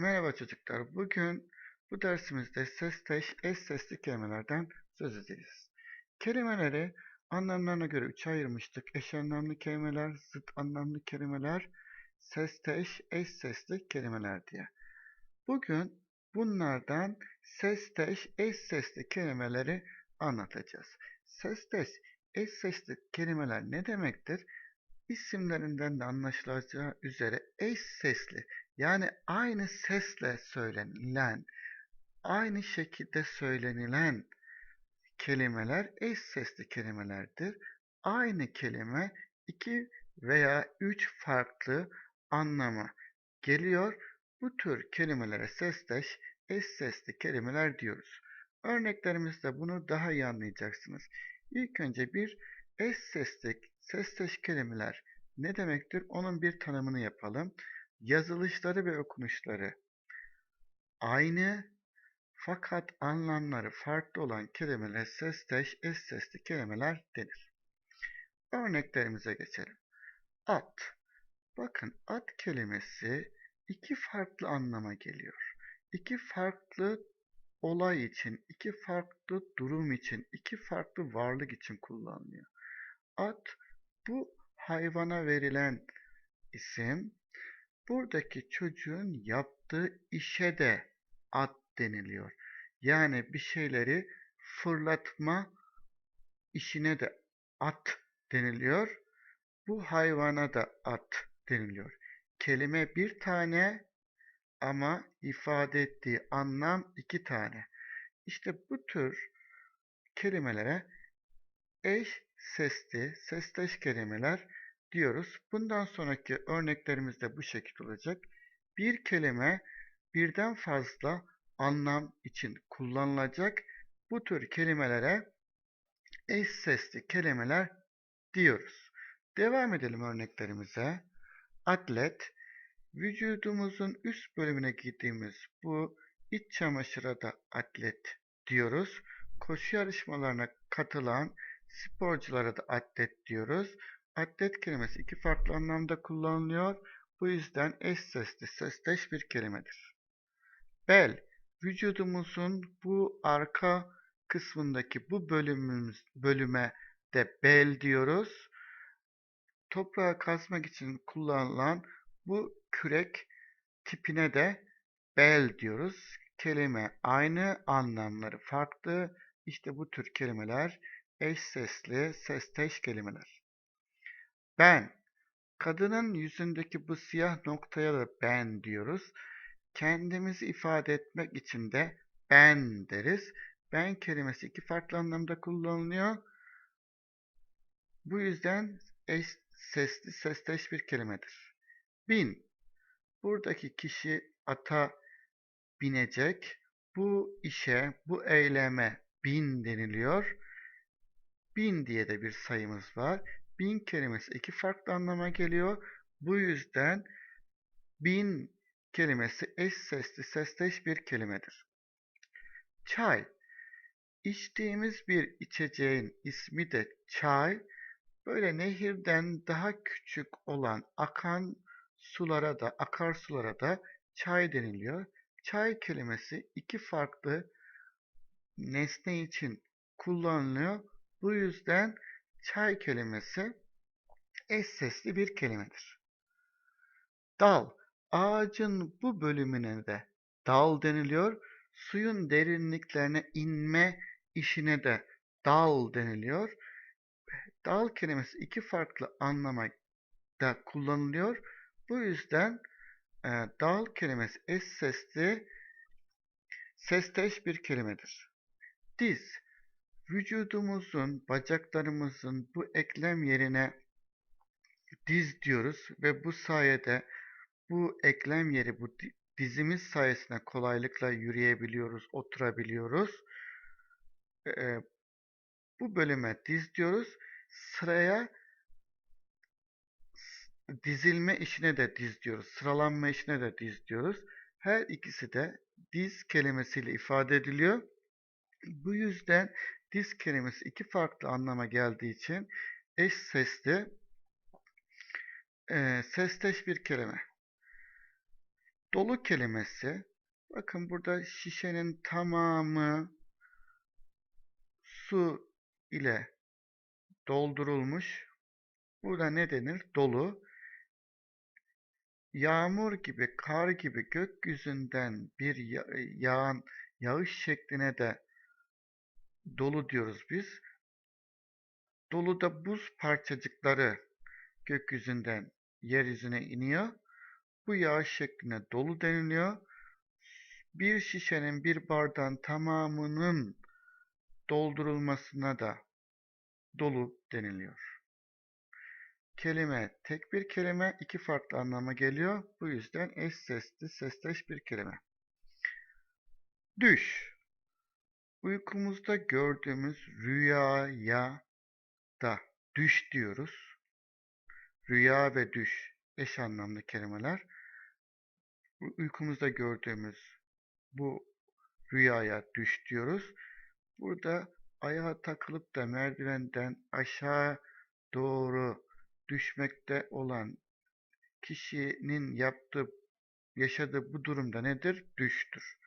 Merhaba çocuklar. Bugün bu dersimizde sesteş, eş sesli kelimelerden söz edeceğiz. Kelimeleri anlamlarına göre üçe ayırmıştık. Eş anlamlı kelimeler, zıt anlamlı kelimeler, sesteş, eş sesli kelimeler diye. Bugün bunlardan sesteş, eş sesli kelimeleri anlatacağız. Sesteş, eş sesli kelimeler ne demektir? İsimlerinden de anlaşılacağı üzere eş sesli yani aynı sesle söylenilen, aynı şekilde söylenilen kelimeler eş sesli kelimelerdir. Aynı kelime iki veya üç farklı anlama geliyor. Bu tür kelimelere sesleş, eş sesli kelimeler diyoruz. Örneklerimizde bunu daha iyi anlayacaksınız. İlk önce bir eş sesli, sesleş kelimeler ne demektir? Onun bir tanımını yapalım yazılışları ve okunuşları aynı fakat anlamları farklı olan kelimeler sesteş, eş sesli kelimeler denir. Örneklerimize geçelim. At. Bakın at kelimesi iki farklı anlama geliyor. İki farklı olay için, iki farklı durum için, iki farklı varlık için kullanılıyor. At bu hayvana verilen isim Buradaki çocuğun yaptığı işe de at deniliyor. Yani bir şeyleri fırlatma işine de at deniliyor. Bu hayvana da at deniliyor. Kelime bir tane ama ifade ettiği anlam iki tane. İşte bu tür kelimelere eş sesli, sesleş kelimeler diyoruz. Bundan sonraki örneklerimiz de bu şekilde olacak. Bir kelime birden fazla anlam için kullanılacak. Bu tür kelimelere eş sesli kelimeler diyoruz. Devam edelim örneklerimize. Atlet, vücudumuzun üst bölümüne giydiğimiz bu iç çamaşıra da atlet diyoruz. Koşu yarışmalarına katılan sporculara da atlet diyoruz. Atlet kelimesi iki farklı anlamda kullanılıyor. Bu yüzden eş sesli, sesteş bir kelimedir. Bel, vücudumuzun bu arka kısmındaki bu bölümümüz, bölüme de bel diyoruz. Toprağı kazmak için kullanılan bu kürek tipine de bel diyoruz. Kelime aynı, anlamları farklı. İşte bu tür kelimeler eş sesli, sesteş kelimeler. Ben. Kadının yüzündeki bu siyah noktaya da ben diyoruz. Kendimizi ifade etmek için de ben deriz. Ben kelimesi iki farklı anlamda kullanılıyor. Bu yüzden eş, sesli, sesteş bir kelimedir. Bin. Buradaki kişi ata binecek. Bu işe, bu eyleme bin deniliyor. Bin diye de bir sayımız var bin kelimesi iki farklı anlama geliyor. Bu yüzden bin kelimesi eş sesli sesleş bir kelimedir. Çay. İçtiğimiz bir içeceğin ismi de çay. Böyle nehirden daha küçük olan akan sulara da akarsulara da çay deniliyor. Çay kelimesi iki farklı nesne için kullanılıyor. Bu yüzden çay kelimesi eş sesli bir kelimedir. Dal, ağacın bu bölümüne de dal deniliyor. Suyun derinliklerine inme işine de dal deniliyor. Dal kelimesi iki farklı anlama da kullanılıyor. Bu yüzden e, dal kelimesi eş sesli sesteş bir kelimedir. Diz, vücudumuzun, bacaklarımızın bu eklem yerine diz diyoruz ve bu sayede bu eklem yeri, bu dizimiz sayesinde kolaylıkla yürüyebiliyoruz, oturabiliyoruz. Ee, bu bölüme diz diyoruz. Sıraya dizilme işine de diz diyoruz. Sıralanma işine de diz diyoruz. Her ikisi de diz kelimesiyle ifade ediliyor. Bu yüzden diz kelimesi iki farklı anlama geldiği için eş sesli e, sesteş bir kelime. Dolu kelimesi, bakın burada şişenin tamamı su ile doldurulmuş. Burada ne denir? Dolu. Yağmur gibi, kar gibi gökyüzünden bir yağan yağış şekline de dolu diyoruz biz. Doluda buz parçacıkları gökyüzünden yeryüzüne iniyor. Bu yağış şekline dolu deniliyor. Bir şişenin bir bardağın tamamının doldurulmasına da dolu deniliyor. Kelime tek bir kelime iki farklı anlama geliyor. Bu yüzden eş sesli sesteş bir kelime. Düş. Uykumuzda gördüğümüz rüyaya da düş diyoruz. Rüya ve düş eş anlamlı kelimeler. Uykumuzda gördüğümüz bu rüyaya düş diyoruz. Burada ayağa takılıp da merdivenden aşağı doğru düşmekte olan kişinin yaptığı, yaşadığı bu durumda nedir? Düştür.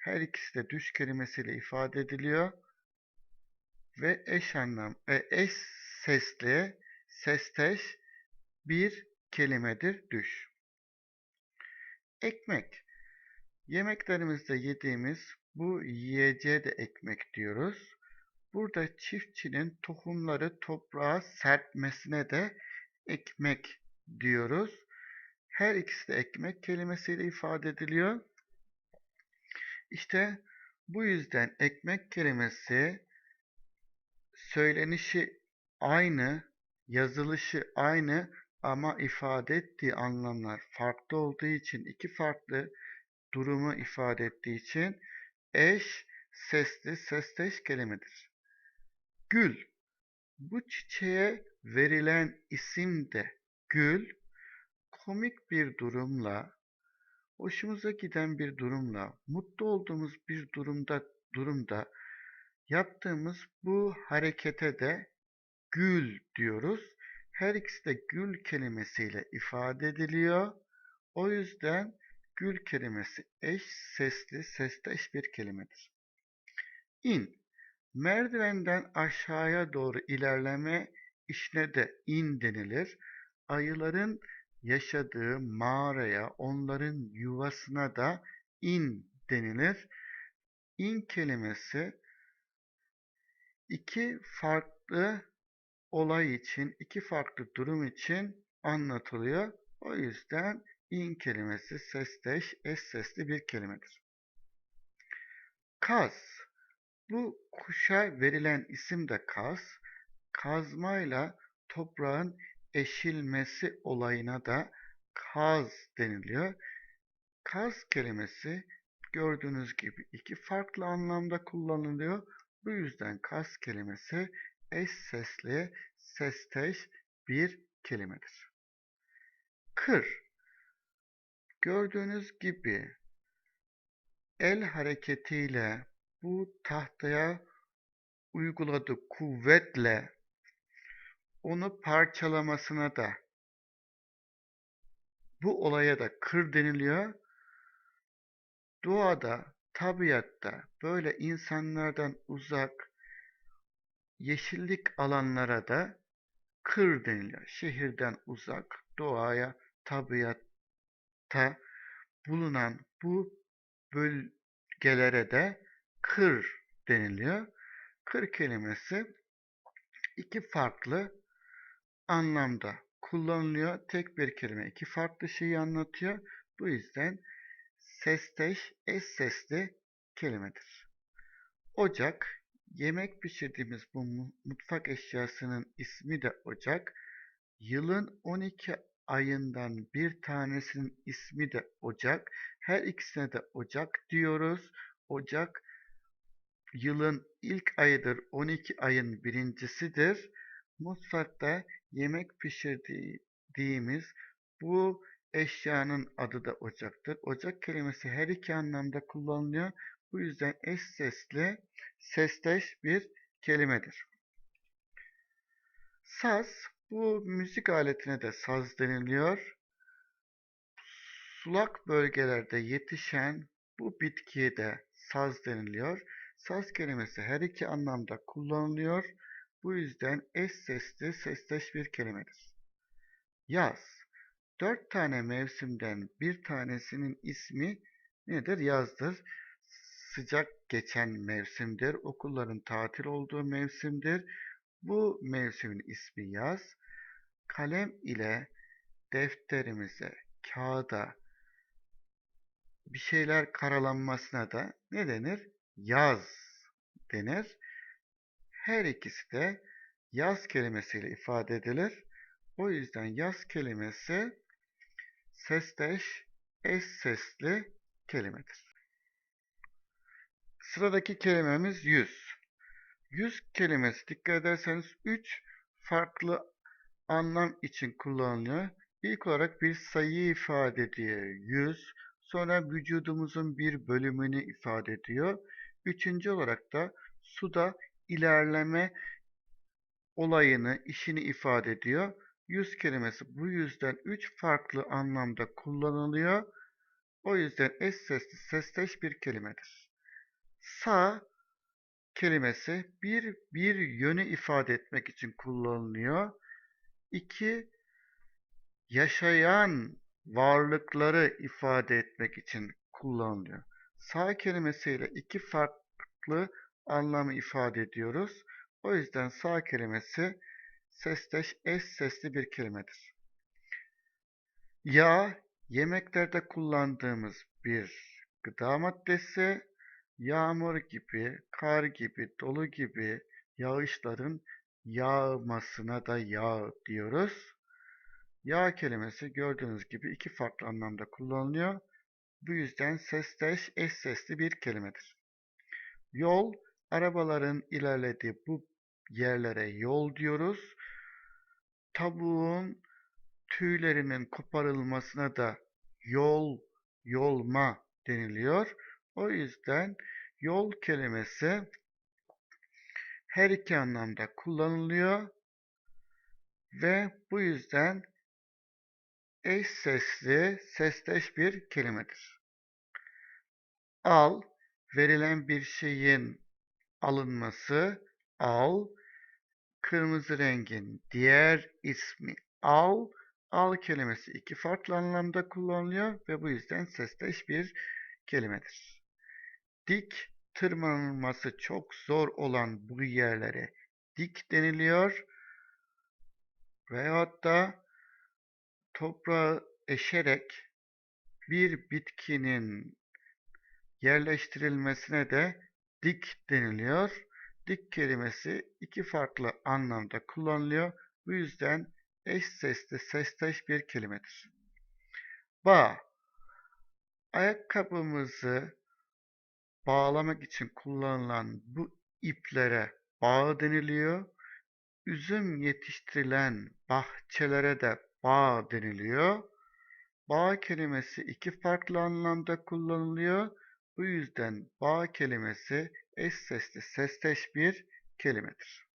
Her ikisi de düş kelimesiyle ifade ediliyor ve eş anlam, e, eş sesli, sesteş bir kelimedir düş. Ekmek. Yemeklerimizde yediğimiz bu yiyeceğe de ekmek diyoruz. Burada çiftçinin tohumları toprağa serpmesine de ekmek diyoruz. Her ikisi de ekmek kelimesiyle ifade ediliyor. İşte bu yüzden ekmek kelimesi söylenişi aynı, yazılışı aynı ama ifade ettiği anlamlar farklı olduğu için iki farklı durumu ifade ettiği için eş sesli sesteş kelimedir. Gül bu çiçeğe verilen isim de gül komik bir durumla hoşumuza giden bir durumla mutlu olduğumuz bir durumda durumda yaptığımız bu harekete de gül diyoruz. Her ikisi de gül kelimesiyle ifade ediliyor. O yüzden gül kelimesi eş sesli, sesteş bir kelimedir. İn. Merdivenden aşağıya doğru ilerleme işine de in denilir. Ayıların yaşadığı mağaraya, onların yuvasına da in denilir. İn kelimesi iki farklı olay için, iki farklı durum için anlatılıyor. O yüzden in kelimesi sesteş, eş sesli bir kelimedir. Kaz. Bu kuşa verilen isim de kaz. Kazmayla toprağın eşilmesi olayına da kaz deniliyor. Kaz kelimesi gördüğünüz gibi iki farklı anlamda kullanılıyor. Bu yüzden kaz kelimesi eş sesli, sesteş bir kelimedir. Kır. Gördüğünüz gibi el hareketiyle bu tahtaya uyguladığı kuvvetle onu parçalamasına da bu olaya da kır deniliyor. Doğada, tabiatta böyle insanlardan uzak yeşillik alanlara da kır deniliyor. Şehirden uzak, doğaya, tabiatta bulunan bu bölgelere de kır deniliyor. Kır kelimesi iki farklı anlamda kullanılıyor. Tek bir kelime iki farklı şeyi anlatıyor. Bu yüzden sesteş, eş sesli kelimedir. Ocak, yemek pişirdiğimiz bu mutfak eşyasının ismi de ocak. Yılın 12 ayından bir tanesinin ismi de ocak. Her ikisine de ocak diyoruz. Ocak yılın ilk ayıdır. 12 ayın birincisidir. Mutfakta yemek pişirdiğimiz bu eşyanın adı da ocaktır. Ocak kelimesi her iki anlamda kullanılıyor. Bu yüzden eş sesli, sesteş bir kelimedir. Saz, bu müzik aletine de saz deniliyor. Sulak bölgelerde yetişen bu bitkiye de saz deniliyor. Saz kelimesi her iki anlamda kullanılıyor. Bu yüzden eş sesli sesteş bir kelimedir. Yaz. Dört tane mevsimden bir tanesinin ismi nedir? Yazdır. Sıcak geçen mevsimdir. Okulların tatil olduğu mevsimdir. Bu mevsimin ismi yaz. Kalem ile defterimize, kağıda bir şeyler karalanmasına da ne denir? Yaz denir. Her ikisi de yaz kelimesiyle ifade edilir. O yüzden yaz kelimesi sesteş, eş sesli kelimedir. Sıradaki kelimemiz yüz. Yüz kelimesi dikkat ederseniz üç farklı anlam için kullanılıyor. İlk olarak bir sayı ifade ediyor. Yüz. Sonra vücudumuzun bir bölümünü ifade ediyor. Üçüncü olarak da suda ilerleme olayını, işini ifade ediyor. Yüz kelimesi bu yüzden üç farklı anlamda kullanılıyor. O yüzden eş sesli sesteş bir kelimedir. Sağ kelimesi bir, bir yönü ifade etmek için kullanılıyor. İki, yaşayan varlıkları ifade etmek için kullanılıyor. Sağ kelimesiyle iki farklı anlamı ifade ediyoruz. O yüzden sağ kelimesi sesteş, eş sesli bir kelimedir. Yağ, yemeklerde kullandığımız bir gıda maddesi, yağmur gibi, kar gibi, dolu gibi yağışların yağmasına da yağ diyoruz. Yağ kelimesi gördüğünüz gibi iki farklı anlamda kullanılıyor. Bu yüzden sesteş, eş sesli bir kelimedir. Yol, arabaların ilerlediği bu yerlere yol diyoruz. Tavuğun tüylerinin koparılmasına da yol, yolma deniliyor. O yüzden yol kelimesi her iki anlamda kullanılıyor ve bu yüzden eş sesli, sesteş bir kelimedir. Al, verilen bir şeyin alınması, al, kırmızı rengin diğer ismi al, al kelimesi iki farklı anlamda kullanılıyor ve bu yüzden sesteş bir kelimedir. Dik, tırmanılması çok zor olan bu yerlere dik deniliyor. Veyahut da toprağı eşerek bir bitkinin yerleştirilmesine de dik deniliyor. Dik kelimesi iki farklı anlamda kullanılıyor. Bu yüzden eş sesli sesteş bir kelimedir. Bağ Ayakkabımızı bağlamak için kullanılan bu iplere bağ deniliyor. Üzüm yetiştirilen bahçelere de bağ deniliyor. Bağ kelimesi iki farklı anlamda kullanılıyor. Bu yüzden bağ kelimesi eş sesli sesteş bir kelimedir.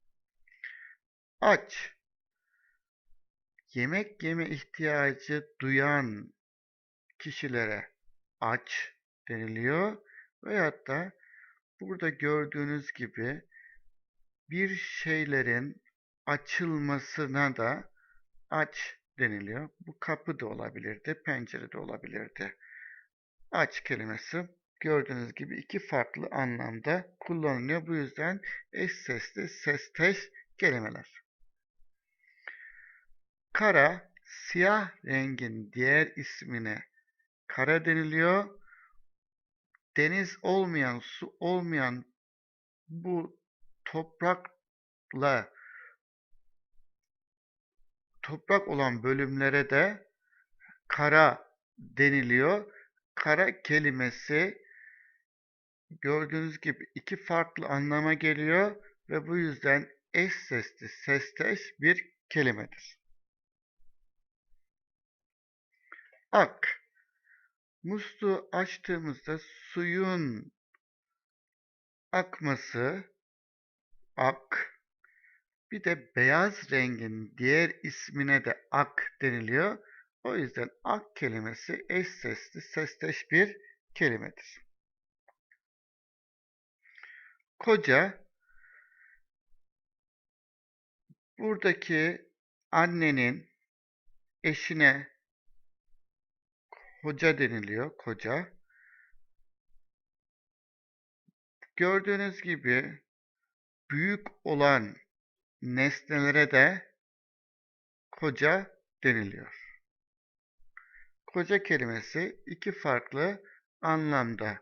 Aç Yemek yeme ihtiyacı duyan kişilere aç deniliyor. Veyahut da burada gördüğünüz gibi bir şeylerin açılmasına da aç deniliyor. Bu kapı da olabilirdi, pencere de olabilirdi. Aç kelimesi gördüğünüz gibi iki farklı anlamda kullanılıyor. Bu yüzden eş sesli, sesteş kelimeler. Kara, siyah rengin diğer ismine kara deniliyor. Deniz olmayan, su olmayan bu toprakla toprak olan bölümlere de kara deniliyor. Kara kelimesi gördüğünüz gibi iki farklı anlama geliyor ve bu yüzden eş sesli sesteş bir kelimedir. Ak Musluğu açtığımızda suyun akması ak bir de beyaz rengin diğer ismine de ak deniliyor. O yüzden ak kelimesi eş sesli, sesteş bir kelimedir. Koca buradaki annenin eşine hoca deniliyor, koca. Gördüğünüz gibi büyük olan nesnelere de koca deniliyor. Koca kelimesi iki farklı anlamda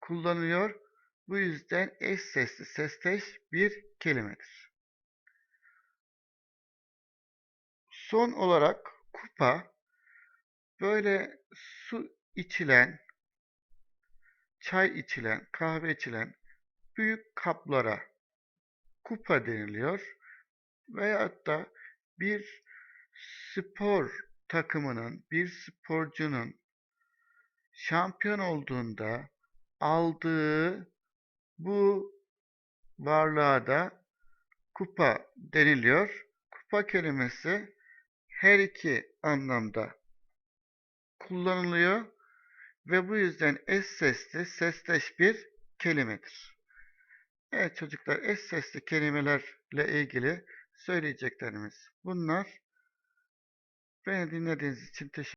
kullanılıyor. Bu yüzden eş sesli sesteş bir kelimedir. Son olarak kupa böyle su içilen, çay içilen, kahve içilen büyük kaplara kupa deniliyor. Veyahut da bir spor takımının, bir sporcunun şampiyon olduğunda aldığı bu varlığa da kupa deniliyor. Kupa kelimesi her iki anlamda kullanılıyor ve bu yüzden eş sesli, sesteş bir kelimedir. Evet çocuklar eş sesli kelimelerle ilgili söyleyeceklerimiz bunlar. Beni dinlediğiniz için teşekkür